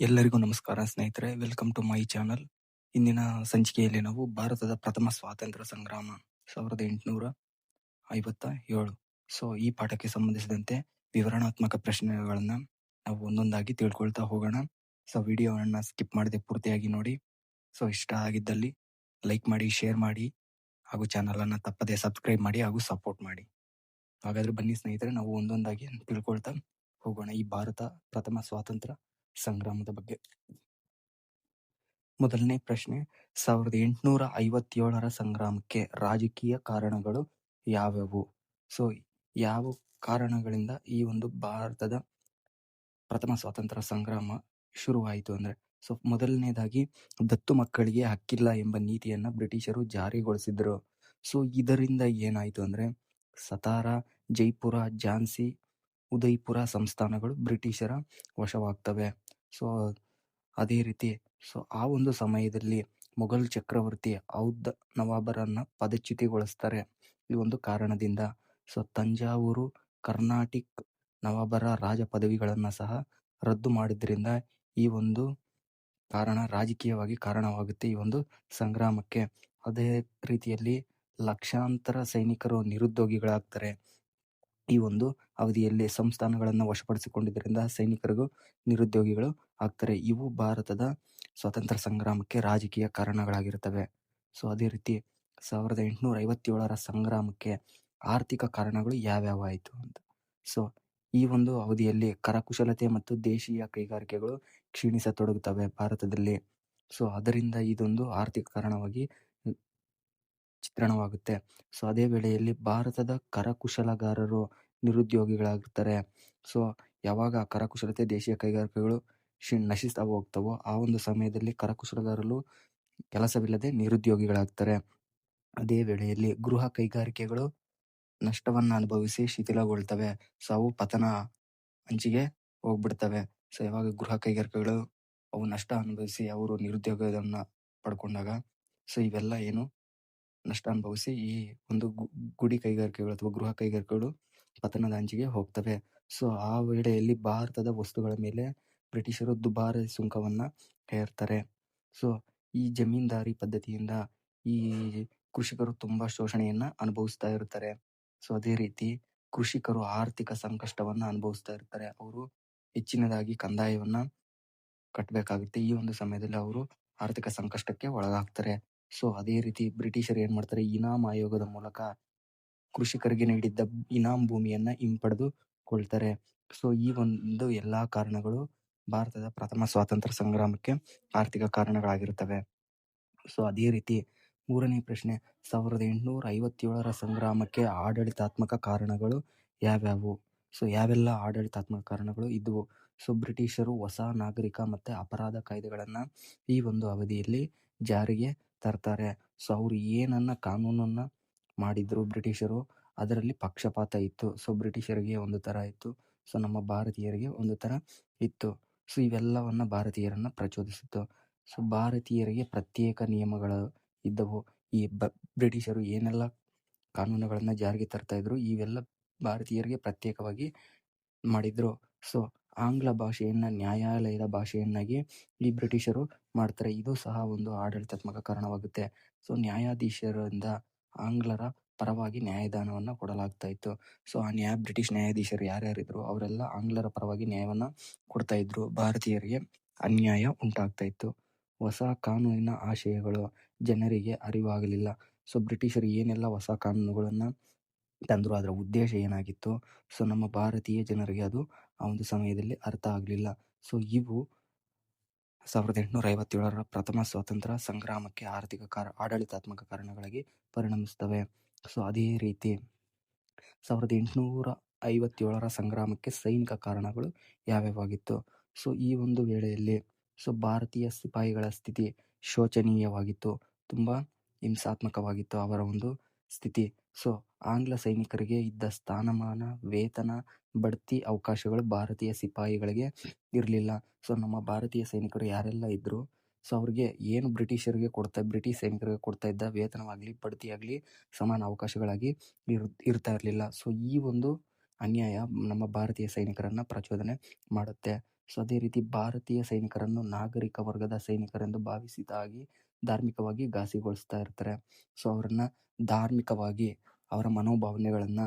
ಎಲ್ಲರಿಗೂ ನಮಸ್ಕಾರ ಸ್ನೇಹಿತರೆ, ವೆಲ್ಕಮ್ ಟು ಮೈ ಚಾನಲ್. ಇಂದಿನ ಸಂಚಿಕೆಯಲ್ಲಿ ನಾವು ಭಾರತದ ಪ್ರಥಮ ಸ್ವಾತಂತ್ರ್ಯ ಸಂಗ್ರಾಮ ಸಾವಿರದ ಎಂಟುನೂರ ಐವತ್ತ ಏಳು. ಸೊ, ಈ ಪಾಠಕ್ಕೆ ಸಂಬಂಧಿಸಿದಂತೆ ವಿವರಣಾತ್ಮಕ ಪ್ರಶ್ನೆಗಳನ್ನ ನಾವು ಒಂದೊಂದಾಗಿ ತಿಳ್ಕೊಳ್ತಾ ಹೋಗೋಣ. ಸೊ, ವಿಡಿಯೋವನ್ನು ಸ್ಕಿಪ್ ಮಾಡದೆ ಪೂರ್ತಿಯಾಗಿ ನೋಡಿ. ಸೊ, ಇಷ್ಟ ಆಗಿದ್ದಲ್ಲಿ ಲೈಕ್ ಮಾಡಿ, ಶೇರ್ ಮಾಡಿ, ಹಾಗೂ ಚಾನಲನ್ನು ತಪ್ಪದೆ ಸಬ್ಸ್ಕ್ರೈಬ್ ಮಾಡಿ, ಹಾಗೂ ಸಪೋರ್ಟ್ ಮಾಡಿ. ಹಾಗಾದ್ರೆ ಬನ್ನಿ ಸ್ನೇಹಿತರೆ, ನಾವು ಒಂದೊಂದಾಗಿ ತಿಳ್ಕೊಳ್ತಾ ಹೋಗೋಣ. ಈ ಭಾರತ ಪ್ರಥಮ ಸ್ವಾತಂತ್ರ್ಯ ಸಂಗ್ರಾಮದ ಬಗ್ಗೆ. ಮೊದಲನೇ ಪ್ರಶ್ನೆ, ಸಾವಿರದ ಎಂಟುನೂರ ಐವತ್ತೇಳರ ಸಂಗ್ರಾಮಕ್ಕೆ ರಾಜಕೀಯ ಕಾರಣಗಳು ಯಾವ್ಯಾವು? ಸೊ, ಯಾವ ಕಾರಣಗಳಿಂದ ಈ ಒಂದು ಭಾರತದ ಪ್ರಥಮ ಸ್ವಾತಂತ್ರ್ಯ ಸಂಗ್ರಾಮ ಶುರುವಾಯಿತು ಅಂದ್ರೆ? ಸೊ, ಮೊದಲನೇದಾಗಿ, ದತ್ತು ಮಕ್ಕಳಿಗೆ ಹಕ್ಕಿಲ್ಲ ಎಂಬ ನೀತಿಯನ್ನ ಬ್ರಿಟಿಷರು ಜಾರಿಗೊಳಿಸಿದ್ರು. ಸೊ, ಇದರಿಂದ ಏನಾಯ್ತು ಅಂದ್ರೆ, ಸತಾರ, ಜೈಪುರ, ಝಾನ್ಸಿ ಉದಯ್ಪುರ ಸಂಸ್ಥಾನಗಳು ಬ್ರಿಟಿಷರ ವಶವಾಗ್ತವೆ. ಸೊ, ಅದೇ ರೀತಿ ಸೊ, ಆ ಒಂದು ಸಮಯದಲ್ಲಿ ಮೊಘಲ್ ಚಕ್ರವರ್ತಿ ಔದ್ ನವಾಬರನ್ನು ಪದಚ್ಯುತಿಗೊಳಿಸ್ತಾರೆ. ಈ ಒಂದು ಕಾರಣದಿಂದ ಸೊ, ತಂಜಾವೂರು ಕರ್ನಾಟಿಕ್ ನವಾಬರ ರಾಜ ಪದವಿಗಳನ್ನು ಸಹ ರದ್ದು ಮಾಡಿದ್ರಿಂದ ಈ ಒಂದು ಕಾರಣ ರಾಜಕೀಯವಾಗಿ ಕಾರಣವಾಗುತ್ತೆ ಈ ಒಂದು ಸಂಗ್ರಾಮಕ್ಕೆ. ಅದೇ ರೀತಿಯಲ್ಲಿ ಲಕ್ಷಾಂತರ ಸೈನಿಕರು ನಿರುದ್ಯೋಗಿಗಳಾಗ್ತಾರೆ. ಈ ಒಂದು ಅವಧಿಯಲ್ಲಿ ಸಂಸ್ಥಾನಗಳನ್ನು ವಶಪಡಿಸಿಕೊಂಡಿದ್ದರಿಂದ ಸೈನಿಕರಿಗೂ ನಿರುದ್ಯೋಗಿಗಳು ಆಗ್ತಾರೆ. ಇವು ಭಾರತದ ಸ್ವಾತಂತ್ರ್ಯ ಸಂಗ್ರಾಮಕ್ಕೆ ರಾಜಕೀಯ ಕಾರಣಗಳಾಗಿರ್ತವೆ ಸೊ, ಅದೇ ರೀತಿ ಸಾವಿರದ ಎಂಟುನೂರ ಐವತ್ತೇಳರ ಸಂಗ್ರಾಮಕ್ಕೆ ಆರ್ಥಿಕ ಕಾರಣಗಳು ಯಾವ್ಯಾವ ಆಯಿತು ಅಂತ. ಸೊ, ಈ ಒಂದು ಅವಧಿಯಲ್ಲಿ ಕರಕುಶಲತೆ ಮತ್ತು ದೇಶೀಯ ಕೈಗಾರಿಕೆಗಳು ಕ್ಷೀಣಿಸತೊಡಗುತ್ತವೆ ಭಾರತದಲ್ಲಿ. ಸೊ, ಅದರಿಂದ ಇದೊಂದು ಆರ್ಥಿಕ ಕಾರಣವಾಗಿ ಚಿತ್ರಣವಾಗುತ್ತೆ. ಸೊ, ಅದೇ ವೇಳೆಯಲ್ಲಿ ಭಾರತದ ಕರಕುಶಲಗಾರರು ನಿರುದ್ಯೋಗಿಗಳಾಗಿರ್ತಾರೆ. ಸೊ, ಯಾವಾಗ ಕರಕುಶಲತೆ ದೇಶೀಯ ಕೈಗಾರಿಕೆಗಳು ಶಿ, ನಶಿಸ್ತಾ ಹೋಗ್ತವೋ, ಆ ಒಂದು ಸಮಯದಲ್ಲಿ ಕರಕುಶಲಗಾರರು ಕೆಲಸವಿಲ್ಲದೆ ನಿರುದ್ಯೋಗಿಗಳಾಗ್ತಾರೆ. ಅದೇ ವೇಳೆಯಲ್ಲಿ ಗೃಹ ಕೈಗಾರಿಕೆಗಳು ನಷ್ಟವನ್ನು ಅನುಭವಿಸಿ ಶಿಥಿಲಗೊಳ್ತವೆ. ಸೊ, ಅವು ಪತನ ಅಂಚಿಗೆ ಹೋಗ್ಬಿಡ್ತವೆ. ಸೊ, ಯಾವಾಗ ಗೃಹ ಕೈಗಾರಿಕೆಗಳು ಅವು ನಷ್ಟ ಅನುಭವಿಸಿ ಅವರು ನಿರುದ್ಯೋಗವನ್ನು ಪಡ್ಕೊಂಡಾಗ, ಸೊ, ಇವೆಲ್ಲ ಏನು ನಷ್ಟ ಅನುಭವಿಸಿ ಈ ಒಂದು ಗುಡಿ ಕೈಗಾರಿಕೆಗಳು ಅಥವಾ ಗೃಹ ಕೈಗಾರಿಕೆಗಳು ಪತನದ ಅಂಚಿಗೆ ಹೋಗ್ತವೆ. ಸೊ, ಆ ವೇಳೆಯಲ್ಲಿ ಭಾರತದ ವಸ್ತುಗಳ ಮೇಲೆ ಬ್ರಿಟಿಷರು ದುಬಾರಿ ಸುಂಕವನ್ನ ಹೇರ್ತಾರೆ. ಸೊ, ಈ ಜಮೀನ್ದಾರಿ ಪದ್ಧತಿಯಿಂದ ಈ ಕೃಷಿಕರು ತುಂಬಾ ಶೋಷಣೆಯನ್ನ ಅನುಭವಿಸ್ತಾ ಇರ್ತಾರೆ. ಸೊ, ಅದೇ ರೀತಿ ಕೃಷಿಕರು ಆರ್ಥಿಕ ಸಂಕಷ್ಟವನ್ನ ಅನುಭವಿಸ್ತಾ ಇರ್ತಾರೆ. ಅವರು ಹೆಚ್ಚಿನದಾಗಿ ಕಂದಾಯವನ್ನ ಕಟ್ಟಬೇಕಾಗುತ್ತೆ ಈ ಒಂದು ಸಮಯದಲ್ಲಿ ಅವರು ಆರ್ಥಿಕ ಸಂಕಷ್ಟಕ್ಕೆ ಒಳಗಾಗ್ತಾರೆ. ಸೊ, ಅದೇ ರೀತಿ ಬ್ರಿಟಿಷರು ಏನು ಮಾಡ್ತಾರೆ? ಇನಾಮ್ ಆಯೋಗದ ಮೂಲಕ ಕೃಷಿಕರಿಗೆ ನೀಡಿದ್ದ ಇನಾಮ್ ಭೂಮಿಯನ್ನು ಹಿಂಪಡೆದುಕೊಳ್ತಾರೆ. ಸೊ, ಈ ಒಂದು ಎಲ್ಲಾ ಕಾರಣಗಳು ಭಾರತದ ಪ್ರಥಮ ಸ್ವಾತಂತ್ರ್ಯ ಸಂಗ್ರಾಮಕ್ಕೆ ಆರ್ಥಿಕ ಕಾರಣಗಳಾಗಿರುತ್ತವೆ. ಸೊ, ಅದೇ ರೀತಿ ಮೂರನೇ ಪ್ರಶ್ನೆ, ಸಾವಿರದ ಎಂಟುನೂರ ಐವತ್ತೇಳರ ಸಂಗ್ರಾಮಕ್ಕೆ ಆಡಳಿತಾತ್ಮಕ ಕಾರಣಗಳು ಯಾವ್ಯಾವು? ಸೊ, ಯಾವೆಲ್ಲ ಆಡಳಿತಾತ್ಮಕ ಕಾರಣಗಳು ಇದ್ವು? ಸೊ ಬ್ರಿಟಿಷರು ಹೊಸ ನಾಗರಿಕ ಮತ್ತು ಅಪರಾಧ ಕಾಯ್ದೆಗಳನ್ನು ಈ ಒಂದು ಅವಧಿಯಲ್ಲಿ ಜಾರಿಗೆ ತರ್ತಾರೆ. ಸೊ ಅವರು ಏನನ್ನ ಕಾನೂನನ್ನು ಮಾಡಿದ್ರು ಬ್ರಿಟಿಷರು, ಅದರಲ್ಲಿ ಪಕ್ಷಪಾತ ಇತ್ತು. ಸೊ ಬ್ರಿಟಿಷರಿಗೆ ಒಂದು ಥರ ಇತ್ತು. ಸೊ ನಮ್ಮ ಭಾರತೀಯರಿಗೆ ಒಂದು ಥರ ಇತ್ತು. ಸೊ ಇವೆಲ್ಲವನ್ನು ಭಾರತೀಯರನ್ನು ಪ್ರಚೋದಿಸಿತ್ತು. ಸೊ ಭಾರತೀಯರಿಗೆ ಪ್ರತ್ಯೇಕ ನಿಯಮಗಳು ಇದ್ದವು. ಈ ಬ, ಬ್ರಿಟಿಷರು ಏನೆಲ್ಲ ಕಾನೂನುಗಳನ್ನು ಜಾರಿಗೆ ತರ್ತಾ ಇದ್ರು, ಇವೆಲ್ಲ ಭಾರತೀಯರಿಗೆ ಪ್ರತ್ಯೇಕವಾಗಿ ಮಾಡಿದ್ರು. ಸೊ ಆಂಗ್ಲ ಭಾಷೆಯನ್ನ, ನ್ಯಾಯಾಲಯದ ಭಾಷೆಯನ್ನಾಗಿ ಈ ಬ್ರಿಟಿಷರು ಮಾಡ್ತಾರೆ. ಇದು ಸಹ ಒಂದು ಆಡಳಿತಾತ್ಮಕ ಕಾರಣವಾಗುತ್ತೆ. ಸೊ, ನ್ಯಾಯಾಧೀಶರಿಂದ ಆಂಗ್ಲರ ಪರವಾಗಿ ನ್ಯಾಯದಾನವನ್ನ ಕೊಡಲಾಗ್ತಾ ಇತ್ತು. ಸೊ, ಆ ನ್ಯಾಯ ಬ್ರಿಟಿಷ್ ನ್ಯಾಯಾಧೀಶರು ಯಾರ್ಯಾರಿದ್ರು, ಅವರೆಲ್ಲ ಆಂಗ್ಲರ ಪರವಾಗಿ ನ್ಯಾಯವನ್ನ ಕೊಡ್ತಾ ಇದ್ರು. ಭಾರತೀಯರಿಗೆ ಅನ್ಯಾಯ ಉಂಟಾಗ್ತಾ ಇತ್ತು. ಹೊಸ ಕಾನೂನಿನ ಆಶಯಗಳು ಜನರಿಗೆ ಅರಿವಾಗಲಿಲ್ಲ. ಸೊ, ಬ್ರಿಟಿಷರು ಏನೆಲ್ಲ ಹೊಸ ಕಾನೂನುಗಳನ್ನ ತಂದ್ರು. ಅದರ ಉದ್ದೇಶ ಏನಾಗಿತ್ತು? ಸೊ, ನಮ್ಮ ಭಾರತೀಯ ಜನರಿಗೆ ಅದು ಆ ಒಂದು ಸಮಯದಲ್ಲಿ ಅರ್ಥ ಆಗಲಿಲ್ಲ. ಸೊ, ಇವು ಸಾವಿರದ ಎಂಟುನೂರ ಐವತ್ತೇಳರ ಪ್ರಥಮ ಸ್ವಾತಂತ್ರ್ಯ ಸಂಗ್ರಾಮಕ್ಕೆ ಆರ್ಥಿಕ ಕಾರ, ಆಡಳಿತಾತ್ಮಕ ಕಾರಣಗಳಿಗೆ ಪರಿಣಮಿಸ್ತವೆ ಸೊ, ಅದೇ ರೀತಿ ಸಾವಿರದ ಎಂಟುನೂರ ಐವತ್ತೇಳರ ಸಂಗ್ರಾಮಕ್ಕೆ ಸೈನಿಕ ಕಾರಣಗಳು ಯಾವ್ಯಾವಾಗಿತ್ತು? ಸೊ, ಈ ಒಂದು ವೇಳೆಯಲ್ಲಿ ಸೊ, ಭಾರತೀಯ ಸಿಪಾಯಿಗಳ ಸ್ಥಿತಿ ಶೋಚನೀಯವಾಗಿತ್ತು. ತುಂಬ ಹಿಂಸಾತ್ಮಕವಾಗಿತ್ತು ಅವರ ಒಂದು ಸ್ಥಿತಿ. ಸೊ ಆಂಗ್ಲ ಸೈನಿಕರಿಗೆ ಇದ್ದ ಸ್ಥಾನಮಾನ, ವೇತನ, ಬಡ್ತಿ ಅವಕಾಶಗಳು ಭಾರತೀಯ ಸಿಪಾಯಿಗಳಿಗೆ ಇರಲಿಲ್ಲ. ಸೊ, ನಮ್ಮ ಭಾರತೀಯ ಸೈನಿಕರು ಯಾರೆಲ್ಲ ಇದ್ದರು ಸೊ, ಅವ್ರಿಗೆ ಏನು ಬ್ರಿಟಿಷರಿಗೆ ಕೊಡ್ತಾ, ಬ್ರಿಟಿಷ್ ಸೈನಿಕರಿಗೆ ಕೊಡ್ತಾ ಇದ್ದ ವೇತನವಾಗಲಿ ಬಡ್ತಿ ಆಗ್ಲಿ ಸಮಾನ ಅವಕಾಶಗಳಾಗಿ ಇರ್, ಇರ್ತಾ ಇರಲಿಲ್ಲ. ಸೊ, ಈ ಒಂದು ಅನ್ಯಾಯ ನಮ್ಮ ಭಾರತೀಯ ಸೈನಿಕರನ್ನು ಪ್ರಚೋದನೆ ಮಾಡುತ್ತೆ. ಸೊ, ಅದೇ ರೀತಿ ಭಾರತೀಯ ಸೈನಿಕರನ್ನು ನಾಗರಿಕ ವರ್ಗದ ಸೈನಿಕರೆಂದು ಭಾವಿಸಿದಾಗಿ ಧಾರ್ಮಿಕವಾಗಿ ಘಾಸಿಗೊಳಿಸ್ತಾ ಇರ್ತಾರೆ. ಸೊ, ಅವರನ್ನು ಧಾರ್ಮಿಕವಾಗಿ ಅವರ ಮನೋಭಾವನೆಗಳನ್ನು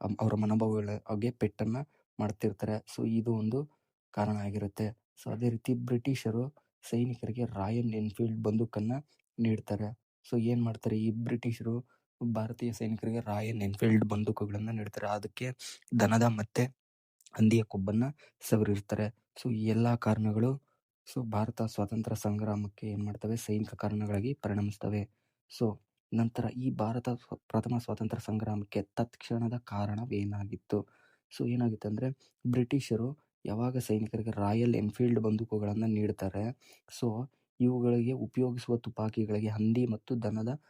ಅವರ ಅವರ ಮನೋಭಾವಗಳಿಗೆ ಪೆಟ್ಟನ್ನು ಮಾಡ್ತಿರ್ತಾರೆ. ಸೊ, ಇದು ಒಂದು ಕಾರಣ ಆಗಿರುತ್ತೆ. ಸೊ, ಅದೇ ರೀತಿ ಬ್ರಿಟಿಷರು ಸೈನಿಕರಿಗೆ ರಾಯಲ್ ಎನ್ಫೀಲ್ಡ್ ಬಂದೂಕನ್ನು ನೀಡ್ತಾರೆ. ಸೊ, ಏನು ಮಾಡ್ತಾರೆ, ಈ ಬ್ರಿಟಿಷರು ಭಾರತೀಯ ಸೈನಿಕರಿಗೆ ರಾಯಲ್ ಎನ್ಫೀಲ್ಡ್ ಬಂದೂಕುಗಳನ್ನು ನೀಡ್ತಾರೆ. ಅದಕ್ಕೆ ದನದ ಮತ್ತು ಹಂದಿಯ ಕೊಬ್ಬನ್ನು ಸವರಿರ್ತಾರೆ. ಸೊ, ಈ ಎಲ್ಲ ಕಾರಣಗಳು, ಸೊ, ಭಾರತ ಸ್ವಾತಂತ್ರ್ಯ ಸಂಗ್ರಾಮಕ್ಕೆ ಏನು ಮಾಡ್ತವೆ, ಸೈನಿಕ ಕಾರಣಗಳಾಗಿ ಪರಿಣಮಿಸ್ತವೆ. ಸೊ ನಂತರ ಈ ಭಾರತ ಪ್ರಥಮ ಸ್ವಾತಂತ್ರ್ಯ ಸಂಗ್ರಾಮಕ್ಕೆ ತತ್ಕ್ಷಣದ ಕಾರಣವೇನಾಗಿತ್ತು? ಸೊ ಏನಾಗಿತ್ತು ಅಂದ್ರೆ ಬ್ರಿಟಿಷರು ಯಾವಾಗ ಸೈನಿಕರಿಗೆ ರಾಯಲ್ ಎನ್ಫೀಲ್ಡ್ ಬಂದೂಕುಗಳನ್ನು ನೀಡ್ತಾರೆ, ಸೊ, ಇವುಗಳಿಗೆ ಉಪಯೋಗಿಸುವ ತುಪಾಕಿಗಳಿಗೆ ಹಂದಿ ಮತ್ತು ದನದ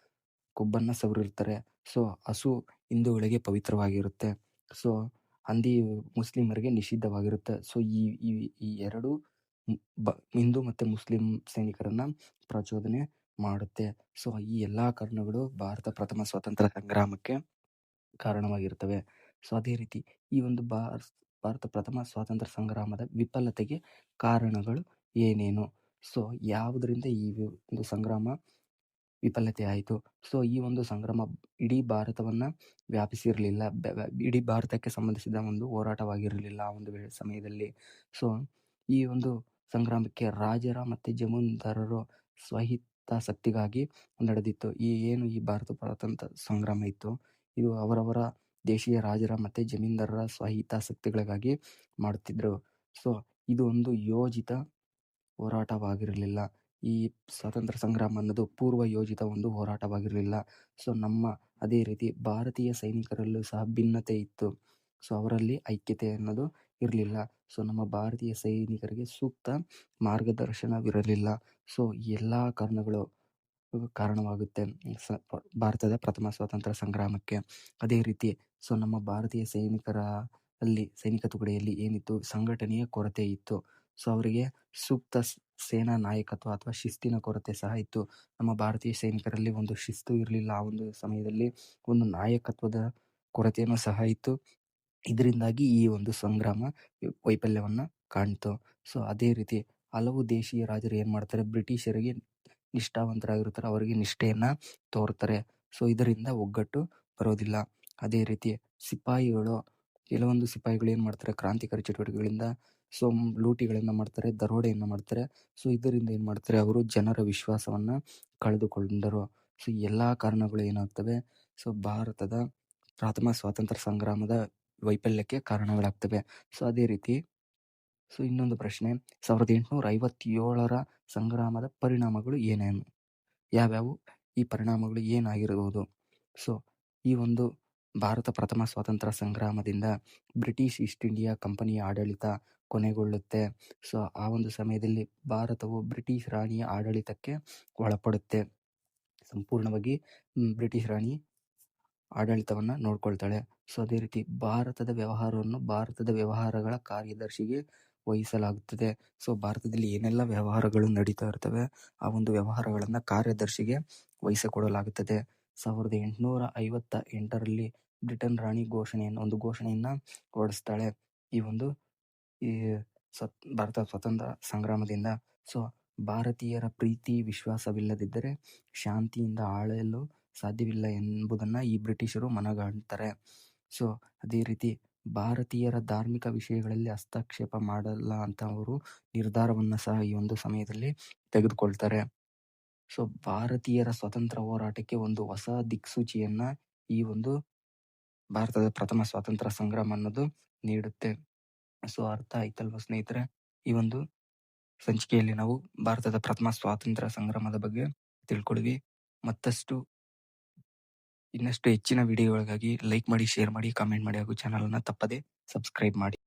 ಕೊಬ್ಬನ್ನು ಸವರಿರ್ತಾರೆ. ಸೊ, ಹಸು ಹಿಂದೂಗಳಿಗೆ ಪವಿತ್ರವಾಗಿರುತ್ತೆ. ಸೊ, ಹಂದಿ ಮುಸ್ಲಿಮರಿಗೆ ನಿಷಿದ್ಧವಾಗಿರುತ್ತೆ. ಸೊ, ಈ ಈ ಎರಡು ಹಿಂದೂ ಮತ್ತು ಮುಸ್ಲಿಂ ಸೈನಿಕರನ್ನು ಪ್ರಚೋದನೆ ಮಾಡುತ್ತೆ. ಸೊ, ಈ ಎಲ್ಲ ಕಾರಣಗಳು ಭಾರತ ಪ್ರಥಮ ಸ್ವಾತಂತ್ರ್ಯ ಸಂಗ್ರಾಮಕ್ಕೆ ಕಾರಣವಾಗಿರ್ತವೆ. ಸೊ, ಅದೇ ರೀತಿ ಈ ಒಂದು ಭಾರ- ಭಾರತ ಪ್ರಥಮ ಸ್ವಾತಂತ್ರ್ಯ ಸಂಗ್ರಾಮದ ವಿಫಲತೆಗೆ ಕಾರಣಗಳು ಏನೇನು? ಸೊ, ಯಾವುದರಿಂದ ಈ ಒಂದು ಸಂಗ್ರಾಮ ವಿಫಲತೆ ಆಯಿತು? ಸೊ, ಈ ಒಂದು ಸಂಗ್ರಾಮ ಇಡೀ ಭಾರತವನ್ನು ವ್ಯಾಪಿಸಿರಲಿಲ್ಲ ಇಡೀ ಭಾರತಕ್ಕೆ ಸಂಬಂಧಿಸಿದ ಒಂದು ಹೋರಾಟವಾಗಿರಲಿಲ್ಲ ಆ ಒಂದು ವೇಳೆ ಸಮಯದಲ್ಲಿ. ಸೊ, ಈ ಒಂದು ಸಂಗ್ರಾಮಕ್ಕೆ ರಾಜರ ಮತ್ತೆ ಜಮೀನ್ದಾರರು ಸ್ವಹಿತಾಸಕ್ತಿಗಾಗಿ ನಡೆದಿತ್ತು. ಈ ಏನು ಈ ಭಾರತ ಸ್ವಾತಂತ್ರ್ಯ ಸಂಗ್ರಾಮ ಇತ್ತು, ಇದು ಅವರವರ ದೇಶೀಯ ರಾಜರ ಮತ್ತೆ ಜಮೀನ್ದಾರರ ಸ್ವಹಿತಾಸಕ್ತಿಗಳಿಗಾಗಿ ಮಾಡುತ್ತಿದ್ದರು ಸೊ, ಇದು ಒಂದು ಯೋಜಿತ ಹೋರಾಟವಾಗಿರಲಿಲ್ಲ. ಈ ಸ್ವಾತಂತ್ರ್ಯ ಸಂಗ್ರಾಮ ಅನ್ನೋದು ಪೂರ್ವ ಯೋಜಿತ ಒಂದು ಹೋರಾಟವಾಗಿರಲಿಲ್ಲ. ಸೊ, ನಮ್ಮ ಅದೇ ರೀತಿ ಭಾರತೀಯ ಸೈನಿಕರಲ್ಲೂ ಸಹ ಭಿನ್ನತೆ ಇತ್ತು. ಸೊ, ಅವರಲ್ಲಿ ಐಕ್ಯತೆ ಅನ್ನೋದು ಇರಲಿಲ್ಲ. ಸೊ, ನಮ್ಮ ಭಾರತೀಯ ಸೈನಿಕರಿಗೆ ಸೂಕ್ತ ಮಾರ್ಗದರ್ಶನವಿರಲಿಲ್ಲ. ಸೊ, ಎಲ್ಲ ಕಾರಣಗಳು ಕಾರಣವಾಗುತ್ತೆ. ಸ- ಭಾರತದ ಪ್ರಥಮ ಸ್ವಾತಂತ್ರ್ಯ ಸಂಗ್ರಾಮಕ್ಕೆ. ಅದೇ ರೀತಿ, ಸೊ, ನಮ್ಮ ಭಾರತೀಯ ಸೈನಿಕರ ಅಲ್ಲಿ ಸೈನಿಕ ತುಕಡಿಯಲ್ಲಿ ಏನಿತ್ತು? ಸಂಘಟನೆಯ ಕೊರತೆ ಇತ್ತು. ಸೊ, ಅವರಿಗೆ ಸೂಕ್ತ ಸೇನಾ ನಾಯಕತ್ವ ಅಥವಾ ಶಿಸ್ತಿನ ಕೊರತೆ ಸಹ ಇತ್ತು. ನಮ್ಮ ಭಾರತೀಯ ಸೈನಿಕರಲ್ಲಿ ಒಂದು ಶಿಸ್ತು ಇರಲಿಲ್ಲ. ಆ ಒಂದು ಸಮಯದಲ್ಲಿ ಒಂದು ನಾಯಕತ್ವದ ಕೊರತೆಯನ್ನು ಸಹ ಇತ್ತು. ಇದರಿಂದಾಗಿ ಈ ಒಂದು ಸಂಗ್ರಾಮ ವೈಫಲ್ಯವನ್ನು ಕಾಣ್ತು. ಸೊ, ಅದೇ ರೀತಿ ಹಲವು ದೇಶೀಯ ರಾಜರು ಏನು ಮಾಡ್ತಾರೆ, ಬ್ರಿಟಿಷರಿಗೆ ನಿಷ್ಠಾವಂತರಾಗಿರ್ತಾರೆ ಅವರಿಗೆ ನಿಷ್ಠೆಯನ್ನು ತೋರ್ತಾರೆ. ಸೊ, ಇದರಿಂದ ಒಗ್ಗಟ್ಟು ಬರೋದಿಲ್ಲ. ಅದೇ ರೀತಿ ಸಿಪಾಯಿಗಳು, ಕೆಲವೊಂದು ಸಿಪಾಯಿಗಳು ಏನು ಮಾಡ್ತಾರೆ, ಕ್ರಾಂತಿಕಾರಿ ಚಟುವಟಿಕೆಗಳಿಂದ ಸೊ ಲೂಟಿಗಳನ್ನ ಮಾಡ್ತಾರೆ, ದರೋಡೆಯನ್ನು ಮಾಡ್ತಾರೆ. ಸೊ, ಇದರಿಂದ ಏನು ಮಾಡ್ತಾರೆ, ಅವರು ಜನರ ವಿಶ್ವಾಸವನ್ನು ಕಳೆದುಕೊಂಡರು. ಸೊ, ಎಲ್ಲ ಕಾರಣಗಳು ಏನಾಗ್ತವೆ, ಸೊ, ಭಾರತದ ಪ್ರಥಮ ಸ್ವಾತಂತ್ರ್ಯ ಸಂಗ್ರಾಮದ ವೈಫಲ್ಯಕ್ಕೆ ಕಾರಣಗಳಾಗ್ತವೆ. ಸೊ, ಅದೇ ರೀತಿ ಸೊ, ಇನ್ನೊಂದು ಪ್ರಶ್ನೆ. ಸಾವಿರದ ಎಂಟುನೂರ ಐವತ್ತೇಳರ ಸಂಗ್ರಾಮದ ಪರಿಣಾಮಗಳು ಏನೇನು ಯಾವ್ಯಾವು? ಈ ಪರಿಣಾಮಗಳು ಏನಾಗಿರಬಹುದು? ಸೊ, ಈ ಒಂದು ಭಾರತ ಪ್ರಥಮ ಸ್ವಾತಂತ್ರ್ಯ ಸಂಗ್ರಾಮದಿಂದ ಬ್ರಿಟಿಷ್ ಈಸ್ಟ್ ಇಂಡಿಯಾ ಕಂಪನಿಯ ಆಡಳಿತ ಕೊನೆಗೊಳ್ಳುತ್ತೆ. ಸೊ, ಆ ಒಂದು ಸಮಯದಲ್ಲಿ ಭಾರತವು ಬ್ರಿಟಿಷ್ ರಾಣಿಯ ಆಡಳಿತಕ್ಕೆ ಒಳಪಡುತ್ತೆ. ಸಂಪೂರ್ಣವಾಗಿ ಬ್ರಿಟಿಷ್ ರಾಣಿ ಆಡಳಿತವನ್ನ ನೋಡ್ಕೊಳ್ತಾಳೆ. ಸೊ ಅದೇ ರೀತಿ ಭಾರತದ ವ್ಯವಹಾರವನ್ನು ಭಾರತದ ವ್ಯವಹಾರಗಳ ಕಾರ್ಯದರ್ಶಿಗೆ ವಹಿಸಲಾಗುತ್ತದೆ ಸೊ ಭಾರತದಲ್ಲಿ ಏನೆಲ್ಲ ವ್ಯವಹಾರಗಳು ನಡೀತಾ ಇರ್ತವೆ, ಆ ಒಂದು ವ್ಯವಹಾರಗಳನ್ನು ಕಾರ್ಯದರ್ಶಿಗೆ ವಹಿಸಿಕೊಡಲಾಗುತ್ತದೆ. ಸಾವಿರದ ಎಂಟುನೂರ ಐವತ್ತ ಎಂಟರಲ್ಲಿ ಬ್ರಿಟನ್ ರಾಣಿ ಘೋಷಣೆಯನ್ನು, ಒಂದು ಘೋಷಣೆಯನ್ನ ಹೊರಡಿಸ್ತಾಳೆ. ಈ ಒಂದು, ಈ ಸ್ವತ್, ಭಾರತ ಸ್ವತಂತ್ರ ಸಂಗ್ರಾಮದಿಂದ. ಸೊ ಭಾರತೀಯರ ಪ್ರೀತಿ, ವಿಶ್ವಾಸವಿಲ್ಲದಿದ್ದರೆ ಶಾಂತಿಯಿಂದ ಆಳಲು ಸಾಧ್ಯವಿಲ್ಲ ಎಂಬುದನ್ನ ಈ ಬ್ರಿಟಿಷರು ಮನಗಾಣ್ತಾರೆ. ಸೊ, ಅದೇ ರೀತಿ ಭಾರತೀಯರ ಧಾರ್ಮಿಕ ವಿಷಯಗಳಲ್ಲಿ ಹಸ್ತಕ್ಷೇಪ ಮಾಡಲ್ಲ ಅಂತ ಅವರು ನಿರ್ಧಾರವನ್ನು ಸಹ ಈ ಒಂದು ಸಮಯದಲ್ಲಿ ತೆಗೆದುಕೊಳ್ತಾರೆ. ಸೊ, ಭಾರತೀಯರ ಸ್ವತಂತ್ರ ಹೋರಾಟಕ್ಕೆ ಒಂದು ಹೊಸ ದಿಕ್ಸೂಚಿಯನ್ನ ಈ ಒಂದು ಭಾರತದ ಪ್ರಥಮ ಸ್ವಾತಂತ್ರ್ಯ ಸಂಗ್ರಾಮ ಅನ್ನೋದು ನೀಡುತ್ತೆ. ಸೊ, ಅರ್ಥ ಆಯ್ತಲ್ವ ಸ್ನೇಹಿತರೆ? ಈ ಒಂದು ಸಂಚಿಕೆಯಲ್ಲಿ ನಾವು ಭಾರತದ ಪ್ರಥಮ ಸ್ವಾತಂತ್ರ್ಯ ಸಂಗ್ರಾಮದ ಬಗ್ಗೆ ತಿಳ್ಕೊಳ್ವಿ. ಮತ್ತಷ್ಟು ಇನ್ನಷ್ಟು ಹೆಚ್ಚಿನ ವಿಡಿಯೋಗಳಿಗಾಗಿ ಲೈಕ್ ಮಾಡಿ ಶೇರ್ ಮಾಡಿ ಕಾಮೆಂಟ್ ಮಾಡಿ ಹಾಗೂ ಚಾನಲ್ ಅನ್ನ ತಪ್ಪದೆ ಸಬ್ಸ್ಕ್ರೈಬ್ ಮಾಡಿ.